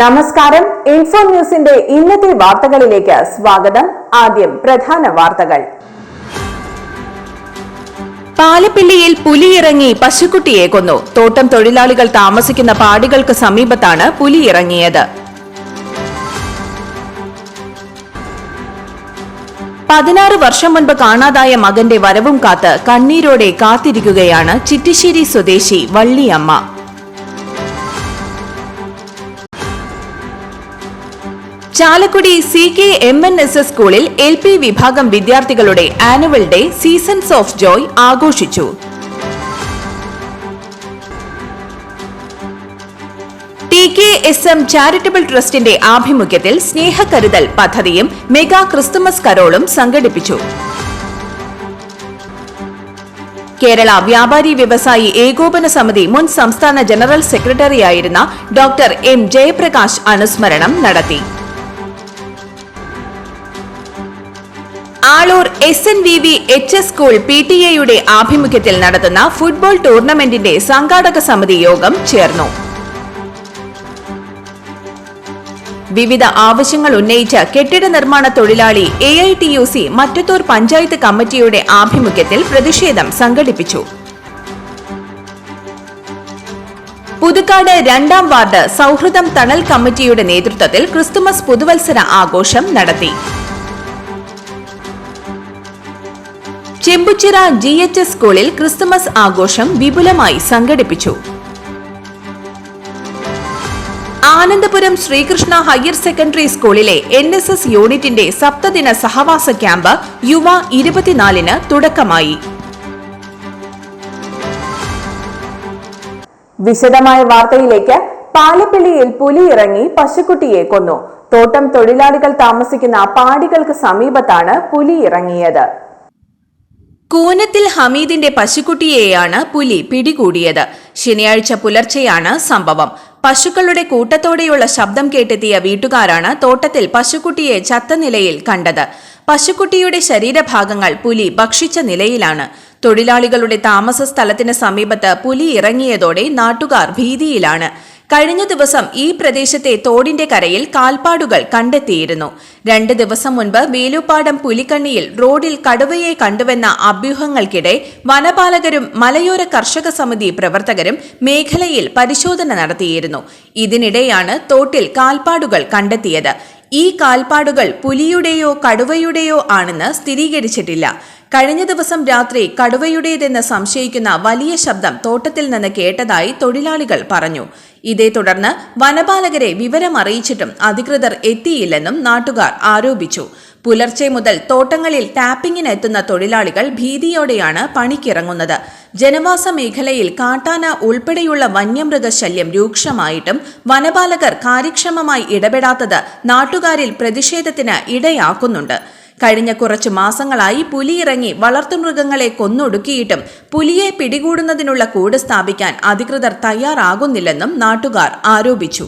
നമസ്കാരം. ഇൻഫോ ന്യൂസിന്റെ ഇന്നത്തെ വാർത്തകളിലേക്ക് സ്വാഗതം. ആദ്യം പ്രധാന വാർത്തകൾ. പാലപ്പിള്ളിയിൽ പുലിയിറങ്ങി പശുക്കുട്ടിയെ കൊന്നു. തോട്ടം തൊഴിലാളികൾ താമസിക്കുന്ന പാടികൾക്ക് സമീപത്താണ് പുലിയിറങ്ങിയത്. പതിനാറ് വർഷം മുൻപ് കാണാതായ മകന്റെ വരവും കാത്ത് കണ്ണീരോടെ കാത്തിരിക്കുകയാണ് ചിറ്റിശ്ശേരി സ്വദേശി Valliyamma. Chalakudy C K M N S S സ്കൂളിൽ എൽ പി വിഭാഗം വിദ്യാർത്ഥികളുടെ annual day seasons of joy ആഘോഷിച്ചു. T K S M charitable ട്രസ്റ്റിന്റെ ആഭിമുഖ്യത്തിൽ സ്നേഹകരുതൽ പദ്ധതിയും മെഗാ ക്രിസ്തുമസ് കരോളും സംഘടിപ്പിച്ചു. കേരള വ്യാപാരി വ്യവസായി ഏകോപന സമിതി മുൻ സംസ്ഥാന ജനറൽ സെക്രട്ടറിയായിരുന്ന ഡോക്ടർ എം ജയപ്രകാശ് അനുസ്മരണം നടത്തി. Aloor S N V V H S school P T എയുടെ ആഭിമുഖ്യത്തിൽ നടത്തുന്ന ഫുട്ബോൾ ടൂർണമെന്റിന്റെ സംഘാടക സമിതി യോഗം ചേർന്നു. വിവിധ ആവശ്യങ്ങൾ ഉന്നയിച്ച കെട്ടിട നിർമ്മാണ തൊഴിലാളി A I T U C Mattathur panchayat കമ്മിറ്റിയുടെ ആഭിമുഖ്യത്തിൽ പ്രതിഷേധം സംഘടിപ്പിച്ചു. പുതുക്കാട് രണ്ടാം വാർഡ് സൗഹൃദം തണൽ കമ്മിറ്റിയുടെ നേതൃത്വത്തിൽ ക്രിസ്തുമസ് പുതുവത്സര ആഘോഷം നടത്തി. ചെമ്പുച്ചിറ ജി എച്ച് എസ് സ്കൂളിൽ ക്രിസ്തുമസ് ആഘോഷം വിപുലമായി സംഘടിപ്പിച്ചു. ആനന്ദപുരം ശ്രീകൃഷ്ണ ഹയർ സെക്കൻഡറി സ്കൂളിലെ എൻ എസ് എസ് യൂണിറ്റിന്റെ സപ്തദിന സഹവാസ ക്യാമ്പ് യുവ ഇരുപത്തിനാലിന് തുടക്കമായി. വിശദമായ വാർത്തയിലേക്ക് പാലപ്പിള്ളിയിൽ പുലി ഇറങ്ങി പശുക്കുട്ടിയെ കൊന്നു. തോട്ടം തൊഴിലാളികൾ താമസിക്കുന്ന പാടികൾക്ക് സമീപത്താണ് പുലി ഇറങ്ങിയത് കൂനത്തിൽ ഹമീദിന്റെ പശുക്കുട്ടിയെയാണ് പുലി പിടികൂടിയത്. ശനിയാഴ്ച പുലർച്ചെയാണ് സംഭവം. പശുക്കളുടെ കൂട്ടത്തോടെയുള്ള ശബ്ദം കേട്ടെത്തിയ വീട്ടുകാരാണ് തോട്ടത്തിൽ പശുക്കുട്ടിയെ ചത്ത നിലയിൽ കണ്ടത്. പശുക്കുട്ടിയുടെ ശരീരഭാഗങ്ങൾ പുലി ഭക്ഷിച്ച നിലയിലാണ്. തൊഴിലാളികളുടെ താമസ സ്ഥലത്തിന് സമീപത്ത് പുലി ഇറങ്ങിയതോടെ നാട്ടുകാർ ഭീതിയിലാണ്. കഴിഞ്ഞ ദിവസം ഈ പ്രദേശത്തെ തോടിന്റെ കരയിൽ കാൽപ്പാടുകൾ കണ്ടെത്തിയിരുന്നു. രണ്ട് ദിവസം മുൻപ് വേലുപ്പാടം പുലിക്കണ്ണിയിൽ റോഡിൽ കടുവയെ കണ്ടുവെന്ന അഭ്യൂഹങ്ങൾക്കിടെ വനപാലകരും മലയോര കർഷക സമിതി പ്രവർത്തകരും മേഖലയിൽ പരിശോധന നടത്തിയിരുന്നു. ഇതിനിടെയാണ് തോട്ടിൽ കാൽപ്പാടുകൾ കണ്ടെത്തിയത്. ഈ കാൽപ്പാടുകൾ പുലിയുടെയോ കടുവയുടെയോ ആണെന്ന് സ്ഥിരീകരിച്ചിട്ടില്ല. കഴിഞ്ഞ ദിവസം രാത്രി കടുവയുടേതെന്ന് സംശയിക്കുന്ന വലിയ ശബ്ദം തോട്ടത്തിൽ നിന്ന് കേട്ടതായി തൊഴിലാളികൾ പറഞ്ഞു. ഇതേ തുടർന്ന് വനപാലകരെ വിവരം അറിയിച്ചിട്ടും അധികൃതർ എത്തിയില്ലെന്നും നാട്ടുകാർ ആരോപിച്ചു. പുലർച്ചെ മുതൽ തോട്ടങ്ങളിൽ ടാപ്പിംഗിന് എത്തുന്ന തൊഴിലാളികൾ ഭീതിയോടെയാണ് പണിക്കിറങ്ങുന്നത്. ജനവാസ മേഖലയിൽ കാട്ടാന ഉൾപ്പെടെയുള്ള വന്യമൃഗശല്യം രൂക്ഷമായിട്ടും വനപാലകർ കാര്യക്ഷമമായി ഇടപെടാത്തത് നാട്ടുകാരിൽ പ്രതിഷേധത്തിന് ഇടയാക്കുന്നുണ്ട്. കഴിഞ്ഞ കുറച്ച് മാസങ്ങളായി പുലിയിറങ്ങി വളർത്തുമൃഗങ്ങളെ കൊന്നൊടുക്കിയിട്ടും പുലിയെ പിടികൂടുന്നതിനുള്ള കൂട് സ്ഥാപിക്കാൻ അധികൃതർ തയ്യാറാകുന്നില്ലെന്നും നാട്ടുകാർ ആരോപിച്ചു.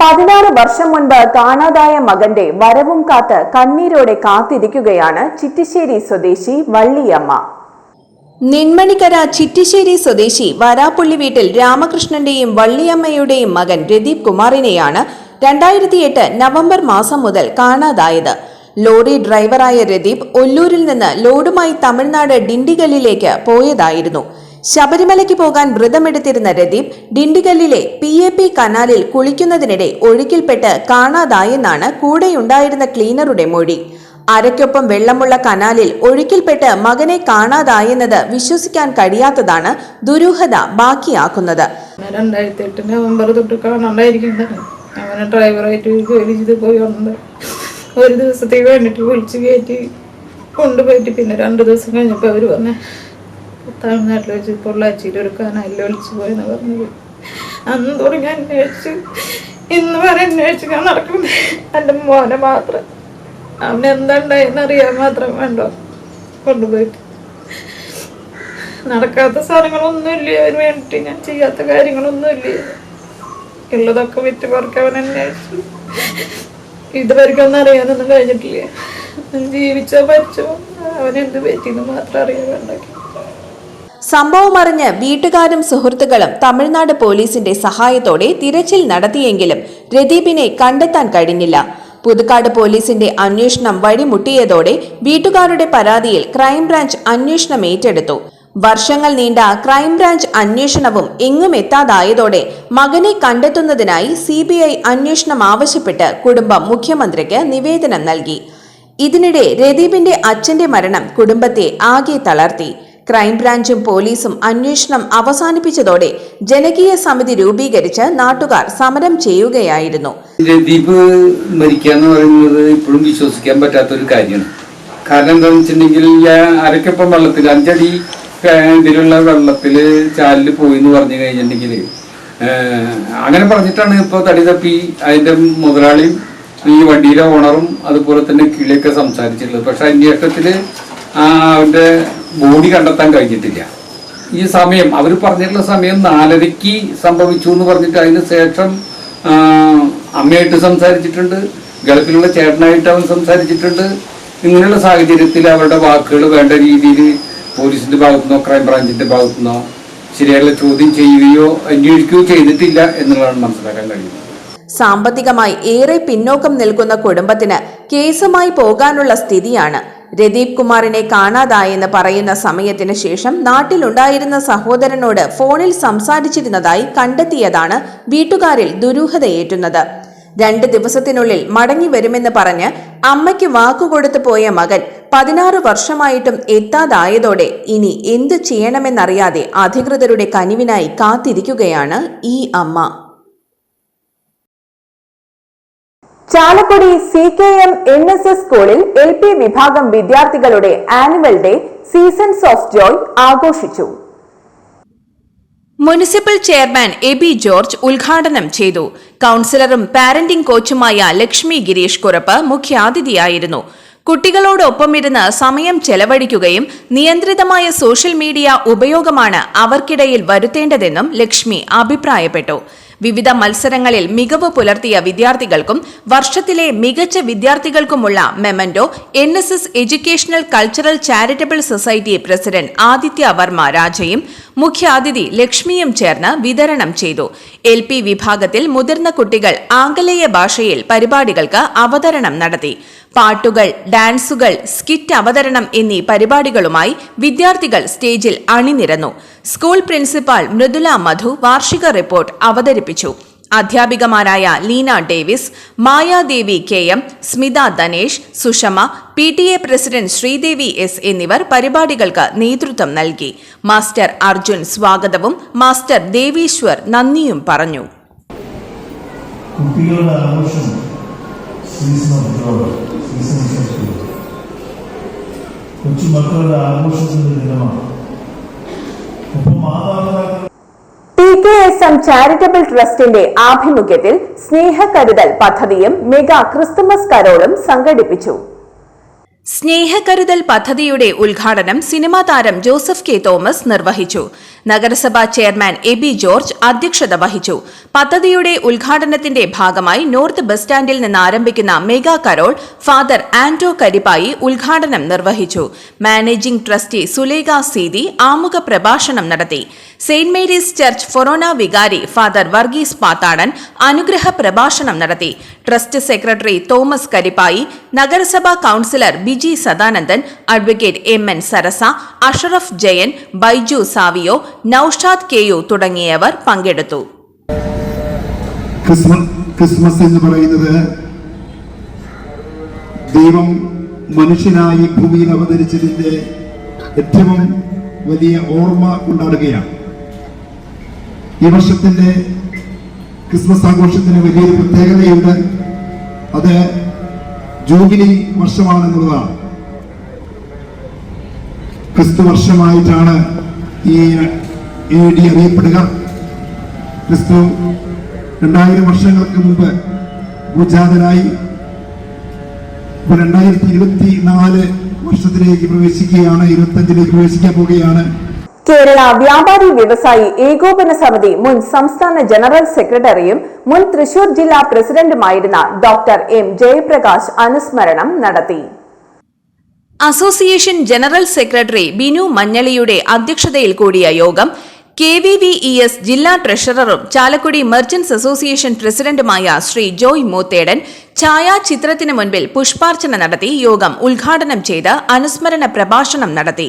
പതിനാറ് വർഷം മുൻപ് കാണാതായ മകന്റെ വരവും കാത്ത് കണ്ണീരോടെ കാത്തിരിക്കുകയാണ് ചിറ്റിശ്ശേരി സ്വദേശി വള്ളിയമ്മ. നിന്മണിക്കര ചിറ്റിശ്ശേരി സ്വദേശി വരാപ്പുള്ളി വീട്ടിൽ രാമകൃഷ്ണന്റെയും വള്ളിയമ്മയുടെയും മകൻ രദീപ് കുമാറിനെയാണ് രണ്ടായിരത്തി എട്ട് നവംബർ മാസം മുതൽ കാണാതായത്. ലോറി ഡ്രൈവറായ രദീപ് ഒല്ലൂരിൽ നിന്ന് ലോഡുമായി തമിഴ്നാട് ഡിണ്ടിഗല്ലിലേക്ക് പോയതായിരുന്നു. ശബരിമലയ്ക്ക് പോകാൻ വ്രതമെടുത്തിരുന്ന രദീപ് ഡിണ്ടിഗല്ലിലെ പി എ പി കനാലിൽ കുളിക്കുന്നതിനിടെ ഒഴുക്കിൽപ്പെട്ട് കാണാതായെന്നാണ് കൂടെയുണ്ടായിരുന്ന ക്ലീനറുടെ മൊഴി. അരയ്ക്കൊപ്പം വെള്ളമുള്ള കനാലിൽ ഒഴുക്കിൽപ്പെട്ട് മകനെ കാണാതായെന്നത് വിശ്വസിക്കാൻ കഴിയാത്തതാണ് ദുരൂഹത ബാക്കിയാക്കുന്നത്. രണ്ടായിരത്തി എട്ട് നവംബർ തൊട്ട് കാണാണ്ടായിരിക്കുന്നത് അവനെ ഡ്രൈവറായിട്ട് ജോലി ചെയ്ത് പോയി വന്നത് ഒരു ദിവസത്തേക്ക് വേണ്ടിയിട്ട് വിളിച്ച് കയറ്റി കൊണ്ടുപോയിട്ട് പിന്നെ രണ്ട് ദിവസം കഴിഞ്ഞപ്പോൾ അവർ പറഞ്ഞ തമിഴ്നാട്ടിൽ വെച്ച് പൊള്ളാച്ചിയിൽ ഒരു കനാലിൽ ഒളിച്ചു പോയെന്ന് പറഞ്ഞത് അന്ന് തുടങ്ങി അന്വേഷിച്ച് ഇന്ന് വരെ അന്വേഷിച്ച് ഞാൻ നടക്കുന്നത് എന്റെ മോനെ മാത്രം. അവൻ എന്താണ്ടായെന്ന് അറിയാൻ മാത്രം വേണ്ടോ? കൊണ്ടുപോയിട്ട്. നടക്കാത്ത സാധനങ്ങളൊന്നുമില്ല? അതിന് വേണ്ടിയിട്ട് ഞാൻ ചെയ്യാത്ത കാര്യങ്ങളൊന്നുമില്ല? ഉള്ളതൊക്കെ വിറ്റ് പറക്കവൻ തന്നെ ഇതുവരെക്കൊന്നും അറിയാനൊന്നും കഴിഞ്ഞിട്ടില്ല? ജീവിച്ചോ പറ്റോ അവൻ എന്ത് പറ്റിയെന്ന് മാത്രം അറിയാൻ സംഭവം അറിഞ്ഞ് വീട്ടുകാരും സുഹൃത്തുക്കളും തമിഴ്നാട് പോലീസിന്റെ സഹായത്തോടെ തിരച്ചിൽ നടത്തിയെങ്കിലും രദീപിനെ കണ്ടെത്താൻ കഴിഞ്ഞില്ല. പുതുക്കാട് പോലീസിന്റെ അന്വേഷണം വഴിമുട്ടിയതോടെ വീട്ടുകാരുടെ പരാതിയിൽ ക്രൈംബ്രാഞ്ച് അന്വേഷണം ഏറ്റെടുത്തു. വർഷങ്ങൾ നീണ്ട ക്രൈംബ്രാഞ്ച് അന്വേഷണവും എങ്ങും എത്താതായതോടെ മകനെ കണ്ടെത്തുന്നതിനായി സി ബി ഐ അന്വേഷണം ആവശ്യപ്പെട്ട് കുടുംബം മുഖ്യമന്ത്രിക്ക് നിവേദനം നൽകി. ഇതിനിടെ രദീപിന്റെ അച്ഛന്റെ മരണം കുടുംബത്തെ ആകെ തളർത്തി. ക്രൈംബ്രാഞ്ചും പോലീസും അന്വേഷണം അവസാനിപ്പിച്ചതോടെ ജനകീയ സമിതി രൂപീകരിച്ച് നാട്ടുകാർ സമരം ചെയ്യുകയായിരുന്നു. രദീപ് മരിക്കുക എന്ന് പറയുന്നത് ഇപ്പോഴും വിശ്വസിക്കാൻ പറ്റാത്തൊരു കാര്യമാണ്. കാരണം എന്താണെന്ന് വെച്ചിട്ടുണ്ടെങ്കിൽ അരക്കപ്പം വെള്ളത്തിൽ അഞ്ചടി ഇതിലുള്ള വെള്ളത്തിൽ ചാലിൽ പോയി എന്ന് പറഞ്ഞു കഴിഞ്ഞിട്ടുണ്ടെങ്കിൽ അങ്ങനെ പറഞ്ഞിട്ടാണ് ഇപ്പോൾ തടി തപ്പി അതിന്റെ മുതലാളിയും ഈ വണ്ടിയിലെ ഓണറും അതുപോലെ തന്നെ കിളിയൊക്കെ സംസാരിച്ചിട്ടുള്ളത്. പക്ഷെ അന്വേഷണത്തിൽ അവന്റെ ബോഡി കണ്ടെത്താൻ കഴിഞ്ഞിട്ടില്ല. ഈ സമയം അവർ പറഞ്ഞിട്ടുള്ള സമയം നാലരയ്ക്ക് സംഭവിച്ചു എന്ന് പറഞ്ഞിട്ട് അതിന് ശേഷം അമ്മയായിട്ട് സംസാരിച്ചിട്ടുണ്ട്. ഗൾഫിലുള്ള ചേട്ടനായിട്ട് അവൻ സംസാരിച്ചിട്ടുണ്ട്. ഇങ്ങനെയുള്ള സാഹചര്യത്തിൽ അവരുടെ വാക്കുകൾ വേണ്ട രീതിയിൽ പോലീസിന്റെ ഭാഗത്തുനിന്നോ ക്രൈംബ്രാഞ്ചിന്റെ ഭാഗത്തുനിന്നോ ശരിയായ ചോദ്യം ചെയ്യുകയോ അന്വേഷിക്കുകയോ ചെയ്തിട്ടില്ല എന്നുള്ളതാണ് മനസ്സിലാക്കാൻ കഴിയുന്നത്. സാമ്പത്തികമായി ഏറെ പിന്നോക്കം നിൽക്കുന്ന കുടുംബത്തിന് കേസുമായി പോകാനുള്ള സ്ഥിതിയാണ്. രദീപ് കുമാറിനെ കാണാതായെന്ന് പറയുന്ന സമയത്തിന് ശേഷം നാട്ടിലുണ്ടായിരുന്ന സഹോദരനോട് ഫോണിൽ സംസാരിച്ചിരുന്നതായി കണ്ടെത്തിയതാണ് വീട്ടുകാരിൽ ദുരൂഹതയേറ്റുന്നത്. രണ്ട് ദിവസത്തിനുള്ളിൽ മടങ്ങി വരുമെന്ന് പറഞ്ഞ് അമ്മയ്ക്ക് വാക്കുകൊടുത്തു പോയ മകൻ പതിനാറ് വർഷമായിട്ടും എത്താതായതോടെ ഇനി എന്തു ചെയ്യണമെന്നറിയാതെ അധികൃതരുടെ കനിവിനായി കാത്തിരിക്കുകയാണ് ഈ അമ്മ. Chalakudy C K M N S S സ്കൂളിൽ എൽ പി വിഭാഗം വിദ്യാർത്ഥികളുടെ annual day seasons of joy ആഘോഷിച്ചു. Municipal chairman A B George ഉദ്ഘാടനം ചെയ്തു. കൌൺസിലറും പാരന്റിംഗ് കോച്ചുമായ ലക്ഷ്മി ഗിരീഷ് കുറപ്പ് മുഖ്യാതിഥിയായിരുന്നു. കുട്ടികളോടൊപ്പമിരുന്ന് സമയം ചെലവഴിക്കുകയും നിയന്ത്രിതമായ സോഷ്യൽ മീഡിയ ഉപയോഗമാണ് അവർക്കിടയിൽ വരുത്തേണ്ടതെന്നും ലക്ഷ്മി അഭിപ്രായപ്പെട്ടു. വിവിധ മത്സരങ്ങളിൽ മികവ് പുലർത്തിയ വിദ്യാർത്ഥികൾക്കും വർഷത്തിലെ മികച്ച വിദ്യാർത്ഥികൾക്കുമുള്ള memento N S S educational cultural charitable society president Aditya Varma രാജയും മുഖ്യാതിഥി ലക്ഷ്മിയും ചേർന്ന് വിതരണം ചെയ്തു. എൽ പി വിഭാഗത്തിൽ മുതിർന്ന കുട്ടികൾ ആംഗലേയ ഭാഷയിൽ പരിപാടികൾക്ക് അവതരണം നടത്തി. പാട്ടുകൾ ഡാൻസുകൾ സ്കിറ്റ് അവതരണം എന്നീ പരിപാടികളുമായി വിദ്യാർത്ഥികൾ സ്റ്റേജിൽ അണിനിരന്നു. സ്കൂൾ പ്രിൻസിപ്പാൾ മൃദുല മധു വാർഷിക റിപ്പോർട്ട് അവതരിപ്പിച്ചു. അധ്യാപികമാരായ Leena Davis Mayadevi K M Smitha Dhanesh Sushama P T A president Sreedevi S എന്നിവർ പരിപാടികൾക്ക് നേതൃത്വം നൽകി. മാസ്റ്റർ അർജുൻ സ്വാഗതവും മാസ്റ്റർ ദേവീശ്വർ നന്ദിയും പറഞ്ഞു. Season of joy season of joy കൊച്ചുമക്കളുടെ ആഘോഷത്തിന്റെ ദിനമാണ് ഒപ്പം മാതാപിതാക്കൾ ചാരിറ്റബിൾ ട്രസ്റ്റിന്റെ ആഭിമുഖ്യത്തിൽ സ്നേഹകരുതൽ പദ്ധതിയും മെഗാ ക്രിസ്തുമസ് കരോളും സംഘടിപ്പിച്ചു. സ്നേഹകരുതൽ പദ്ധതിയുടെ ഉദ്ഘാടനം സിനിമാ താരം ജോസഫ് കെ തോമസ് നിർവഹിച്ചു. നഗരസഭാ ചെയർമാൻ എ ബി ജോർജ് അധ്യക്ഷത വഹിച്ചു. പദ്ധതിയുടെ ഉദ്ഘാടനത്തിന്റെ ഭാഗമായി നോർത്ത് ബസ് സ്റ്റാൻഡിൽ നിന്ന് ആരംഭിക്കുന്ന mega carol father Anto Karippayi ഉദ്ഘാടനം നിർവഹിച്ചു. മാനേജിംഗ് ട്രസ്റ്റി സുലേഖ സീതി ആമുഖ പ്രഭാഷണം നടത്തി. സെയിന്റ് മേരീസ് ചർച്ച് ഫൊറോന വികാരി ഫാദർ വർഗീസ് പാത്താടൻ അനുഗ്രഹ പ്രഭാഷണം നടത്തി ട്രസ്റ്റ് സെക്രട്ടറി തോമസ് കരിപ്പായി നഗരസഭാ councillor Biji Sadanandan advocate M N Sarasa Ashraf Jayan Baiju Savio Noushad KU തുടങ്ങിയവർ പങ്കെടുത്തു. ക്രിസ്മസ് എന്ന് പറയുന്നത് ദൈവം മനുഷ്യനായി ഭൂമിയിൽ അവതരിച്ചതിന്റെ ഏറ്റവും വലിയ ഓർമ്മ കൊണ്ടാടുകയാണ് ഈ വർഷത്തിന്റെ ക്രിസ്മസ് ആഘോഷത്തിന് വലിയൊരു പ്രത്യേകതയുണ്ട്. അത് ജൂബിലി വർഷമാണെന്നുള്ളതാണ്. ക്രിസ്തു വർഷമായിട്ടാണ് ഈ എ ഡി അറിയപ്പെടുക. ക്രിസ്തു രണ്ടായിരം വർഷങ്ങൾക്ക് മുമ്പ് ഭൂജാതനായി രണ്ടായിരത്തി ഇരുപത്തി നാല് വർഷത്തിലേക്ക് പ്രവേശിക്കുകയാണ് ഇരുപത്തഞ്ചിലേക്ക് പ്രവേശിക്കാൻ പോവുകയാണ്. കേരള വ്യാപാരി വ്യവസായി ഏകോപന സമിതി മുൻ സംസ്ഥാന ജനറൽ സെക്രട്ടറിയും മുൻ തൃശൂർ ജില്ലാ പ്രസിഡന്റുമായിരുന്ന ഡോക്ടർ എം ജയപ്രകാശ് അനുസ്മരണം നടത്തി. അസോസിയേഷൻ ജനറൽ സെക്രട്ടറി ബിനു മഞ്ഞളിയുടെ അധ്യക്ഷതയിൽ കൂടിയ യോഗം K V V E S ജില്ലാ ട്രഷററും ചാലക്കുടി മെർച്ചന്റ്സ് അസോസിയേഷൻ പ്രസിഡന്റുമായ ശ്രീ ജോയ് മൂത്തേടൻ ഛായാചിത്രത്തിന് മുൻപിൽ പുഷ്പാർച്ചന നടത്തി യോഗം ഉദ്ഘാടനം ചെയ്ത് അനുസ്മരണ പ്രഭാഷണം നടത്തി.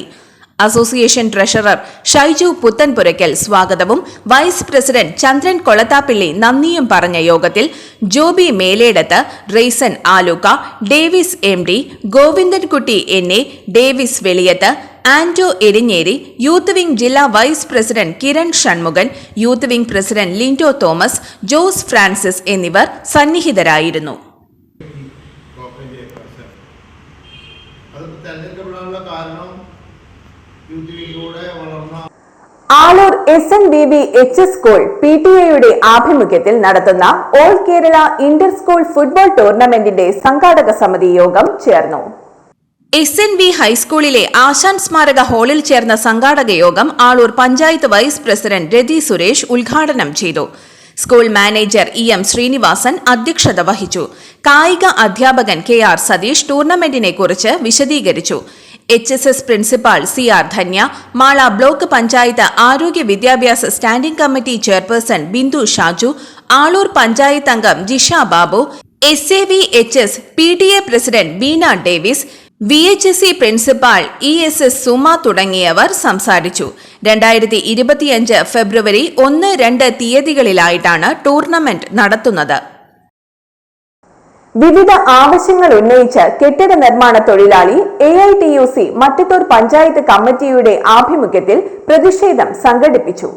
അസോസിയേഷൻ ട്രഷറർ ഷൈജു പുത്തൻപുരയ്ക്കൽ സ്വാഗതവും. വൈസ് പ്രസിഡന്റ് ചന്ദ്രൻ കൊളത്താപ്പിള്ളി നന്ദിയും പറഞ്ഞ യോഗത്തിൽ Joby Meledath Raison Aluka Davis M D Govindankutty N A Davis Veliyath Anto Erinjery youth wing ജില്ലാ vice president Kiran Shanmukhan youth wing president Lindo Thomas Jose Francis എന്നിവർ സന്നിഹിതരായിരുന്നു cooperate chairperson അത് തെരഞ്ഞെടുക്കപ്പെടാനുള്ള കാരണം youth ലീഗിലൂടെ വളർന്ന Aloor S N B B H S school P T എയുടെ ആഭിമുഖ്യത്തിൽ നടത്തുന്ന all Kerala inter school football ടൂർണമെന്റിന്റെ സംഘാടക സമിതി യോഗം ചേർന്നു. എസ് എൻ വി ഹൈസ്കൂളിലെ ആശാൻ സ്മാരക ഹാളിൽ ചേർന്ന സംഘാടക യോഗം ആളൂർ പഞ്ചായത്ത് വൈസ് പ്രസിഡന്റ് രതി സുരേഷ് ഉദ്ഘാടനം ചെയ്തു. School manager E M Sreenivasan അധ്യക്ഷത വഹിച്ചു. കായിക അധ്യാപകൻ കെ ആർ സതീഷ് ടൂർണമെന്റിനെ കുറിച്ച് വിശദീകരിച്ചു. H S S principal C R Dhanya Mala block panchayat ആരോഗ്യ വിദ്യാഭ്യാസ standing committee chairperson Bindu Shaju Aloor panchayat അംഗം Jisha Babu S A V H S P T A president Beena Davis V H S C principal E S S Suma തുടങ്ങിയവർ സംസാരിച്ചു. രണ്ടായിരത്തി ഇരുപത്തിയഞ്ച് ഫെബ്രുവരി ഒന്ന് രണ്ട് തീയതികളിലായിട്ടാണ് tournament നടത്തുന്നത്. വിവിധ ആവശ്യങ്ങൾ ഉന്നയിച്ച് കെട്ടിട നിർമ്മാണ തൊഴിലാളി A I T U C Mattathur panchayat കമ്മിറ്റിയുടെ ആഭിമുഖ്യത്തിൽ പ്രതിഷേധം സംഘടിപ്പിച്ചു.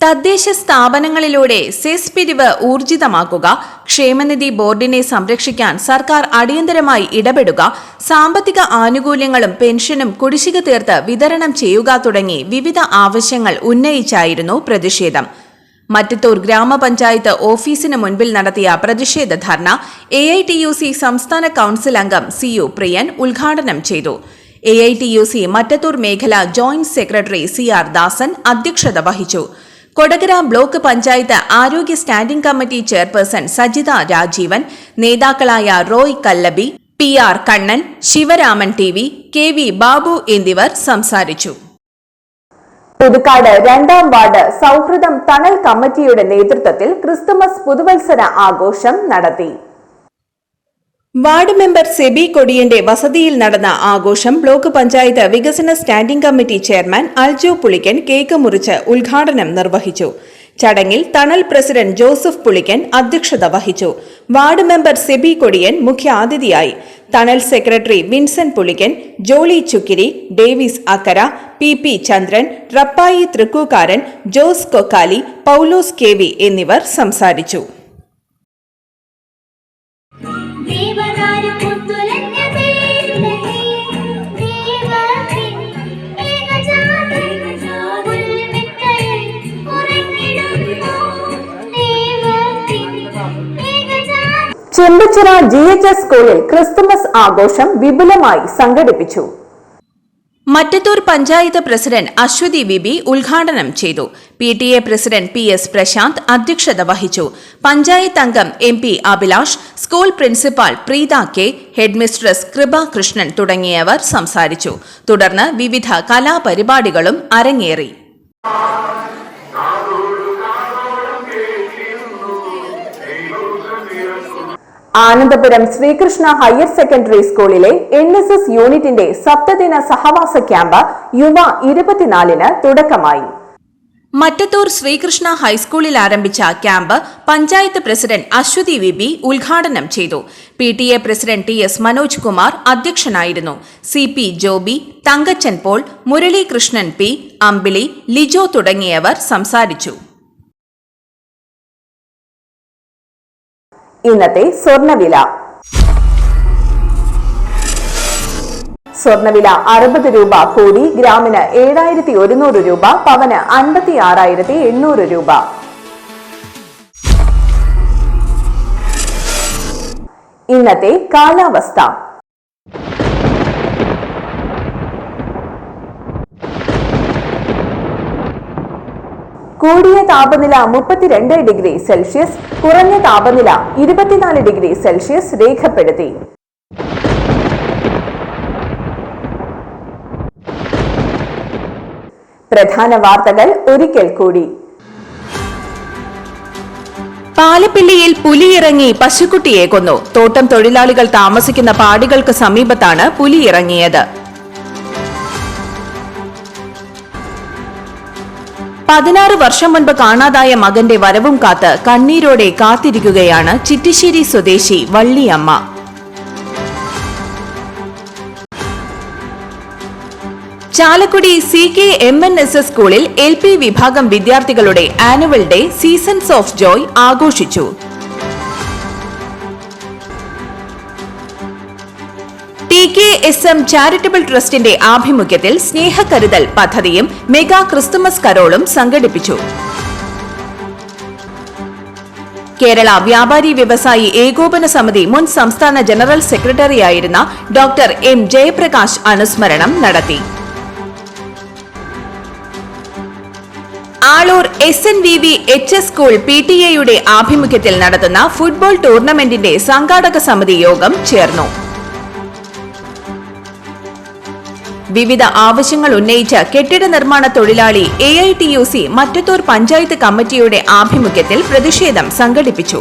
തദ്ദേശ സ്ഥാപനങ്ങളിലൂടെ സെസ് പിരിവ് ഊർജിതമാക്കുക ക്ഷേമനിധി ബോർഡിനെ സംരക്ഷിക്കാൻ സർക്കാർ അടിയന്തരമായി ഇടപെടുക സാമ്പത്തിക ആനുകൂല്യങ്ങളും പെൻഷനും കുടിശ്ശിക തീർത്ത് വിതരണം ചെയ്യുക തുടങ്ങി വിവിധ ആവശ്യങ്ങൾ ഉന്നയിച്ചായിരുന്നു പ്രതിഷേധം. മറ്റത്തൂർ ഗ്രാമപഞ്ചായത്ത് ഓഫീസിന് മുൻപിൽ നടത്തിയ പ്രതിഷേധ ധർണ A I T U C സംസ്ഥാന കൌൺസിൽ അംഗം സി യു പ്രിയൻ ഉദ്ഘാടനം ചെയ്തു. A I T U C Mattathur മേഖല joint secretary C R Dasan അധ്യക്ഷത വഹിച്ചു. കൊടകര ബ്ലോക്ക് പഞ്ചായത്ത് ആരോഗ്യ standing committee chairperson Sajitha Rajeevan നേതാക്കളായ Roy Kallabi P R Kannan Sivaraman T V K V Babu എന്നിവർ സംസാരിച്ചു. പുതുക്കാട് രണ്ടാം വാർഡ് സൗഹൃദം തണൽ കമ്മിറ്റിയുടെ നേതൃത്വത്തിൽ ക്രിസ്തുമസ് പുതുവത്സര ആഘോഷം നടത്തി. വാർഡ് മെമ്പർ സെബി കൊടിയന്റെ വസതിയിൽ നടന്ന ആഘോഷം ബ്ലോക്ക് പഞ്ചായത്ത് വികസന standing committee chairman Aljo Pulikkan cake മുറിച്ച് ഉദ്ഘാടനം നിർവഹിച്ചു. ചടങ്ങിൽ തണൽ പ്രസിഡന്റ് ജോസഫ് പുളിക്കൻ അധ്യക്ഷത വഹിച്ചു. വാർഡ് മെമ്പർ സെബി കൊടിയൻ മുഖ്യാതിഥിയായി. തണൽ secretary Vincent Pulikkan Jolly Chukkiri Davis Akkara P P Chandran Rappai Thrikkookkaran Jose Kokkali Paulose K എന്നിവർ സംസാരിച്ചു. ചെമ്പച്ചിറ ജി എച്ച് എസ് സ്കൂളിൽ ക്രിസ്തുമസ് ആഘോഷം വിപുലമായി സംഘടിപ്പിച്ചു. മറ്റത്തൂർ പഞ്ചായത്ത് പ്രസിഡന്റ് അശ്വതി ബിബി ഉദ്ഘാടനം ചെയ്തു. P T A president P S Prasanth അധ്യക്ഷത വഹിച്ചു. പഞ്ചായത്ത് അംഗം M P Abhilash school principal Preetha K headmistress Kripa Krishnan തുടങ്ങിയവർ സംസാരിച്ചു. തുടർന്ന് വിവിധ കലാപരിപാടികളും അരങ്ങേറി. ആനന്ദപുരം ശ്രീകൃഷ്ണ ഹയർ സെക്കൻഡറി സ്കൂളിലെ എൻ എസ് എസ് യൂണിറ്റിന്റെ സപ്തദിന സഹവാസ ക്യാമ്പ് യുവ ഇരുപത്തിനാലിന് തുടക്കമായി. മറ്റത്തൂർ ശ്രീകൃഷ്ണ ഹൈസ്കൂളിൽ ആരംഭിച്ച camp panchayat president Aswathi V B ഉദ്ഘാടനം ചെയ്തു. P T A president T S Manoj Kumar അധ്യക്ഷനായിരുന്നു. C P Joby Thankachan Paul Muralikrishnan P Ambili Lijo തുടങ്ങിയവർ സംസാരിച്ചു. ഇന്നത്തെ സ്വർണവില സ്വർണവില അറുപത് രൂപ കൂടി ഗ്രാമിന് ഏഴായിരത്തി ഒരുന്നൂറ് രൂപ പവന് അൻപത്തി ആറായിരത്തി എണ്ണൂറ് രൂപ. ഇന്നത്തെ കാലാവസ്ഥ. കൂടിയ താപനില മുപ്പത്തിരണ്ട് ഡിഗ്രി സെൽഷ്യസ് കുറഞ്ഞ താപനില ഇരുപത്തിനാല് ഡിഗ്രി സെൽഷ്യസ് രേഖപ്പെടുത്തി. പ്രധാന വാർത്തകൾ ഒരിക്കൽ കൂടി. പാലപ്പിള്ളിയിൽ പുലിയിറങ്ങി പശുക്കുട്ടിയെ കൊന്നു. തോട്ടം തൊഴിലാളികൾ താമസിക്കുന്ന പാടികൾക്ക് സമീപത്താണ് പുലിയിറങ്ങിയത്. പതിനാറ് വർഷം മുൻപ് കാണാതായ മകന്റെ വരവും കാത്ത് കണ്ണീരോടെ കാത്തിരിക്കുകയാണ് ചിറ്റിശ്ശേരി സ്വദേശി Valliyamma. Chalakudy C K M N S S സ്കൂളിൽ എൽ പി വിഭാഗം വിദ്യാർത്ഥികളുടെ annual day seasons of joy ആഘോഷിച്ചു. എസ് എം ചാരിറ്റബിൾ ട്രസ്റ്റിന്റെ ആഭിമുഖ്യത്തിൽ സ്നേഹകരുതൽ പദ്ധതിയും മെഗാ ക്രിസ്തുമസ് കരോളും സംഘടിപ്പിച്ചു. കേരള വ്യാപാരി വ്യവസായി ഏകോപന സമിതി മുൻ സംസ്ഥാന ജനറൽ സെക്രട്ടറിയായിരുന്ന ഡോക്ടർ എം ജയപ്രകാശ് അനുസ്മരണം നടത്തി. Aloor S N V V H S school P T എയുടെ ആഭിമുഖ്യത്തിൽ നടത്തുന്ന ഫുട്ബോൾ ടൂർണമെന്റിന്റെ സംഘാടക സമിതി യോഗം ചേർന്നു. വിവിധ ആവശ്യങ്ങൾ ഉന്നയിച്ച് കെട്ടിട നിർമ്മാണ തൊഴിലാളി A I T U C Mattathur panchayat കമ്മിറ്റിയുടെ ആഭിമുഖ്യത്തിൽ പ്രതിഷേധം സംഘടിപ്പിച്ചു.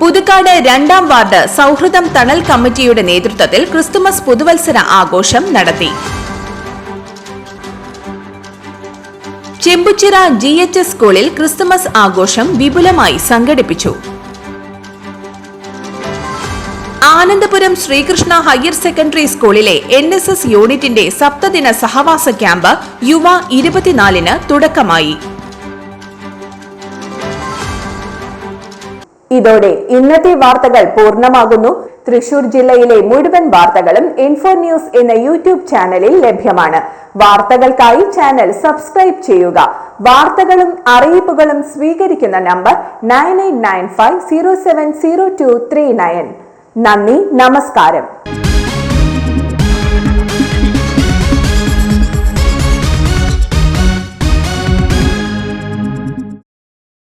പുതുക്കാട് രണ്ടാം വാർഡ് സൗഹൃദം തണൽ കമ്മിറ്റിയുടെ നേതൃത്വത്തിൽ ക്രിസ്തുമസ് പുതുവത്സര ആഘോഷം നടത്തി. ചെമ്പുച്ചിറ ജി എച്ച് എസ് സ്കൂളിൽ ക്രിസ്തുമസ് ആഘോഷം വിപുലമായി സംഘടിപ്പിച്ചു. ആനന്ദപുരം ശ്രീകൃഷ്ണ ഹയർ സെക്കൻഡറി സ്കൂളിലെ എൻ എസ് എസ് യൂണിറ്റിന്റെ സപ്തദിന സഹവാസ ക്യാമ്പ് യുവ ഇരുപത്തിനാലിന് തുടക്കമായി. ഇതോടെ ഇന്നത്തെ വാർത്തകൾ പൂർണമാകുന്നു. തൃശൂർ ജില്ലയിലെ മുഴുവൻ വാർത്തകളും ഇൻഫോ ന്യൂസ് എന്ന യൂട്യൂബ് ചാനലിൽ ലഭ്യമാണ്. വാർത്തകൾക്കായി ചാനൽ സബ്സ്ക്രൈബ് ചെയ്യുക. വാർത്തകളും അറിയിപ്പുകളും സ്വീകരിക്കുന്ന നമ്പർ നയൻ. നന്ദി നമസ്കാരം.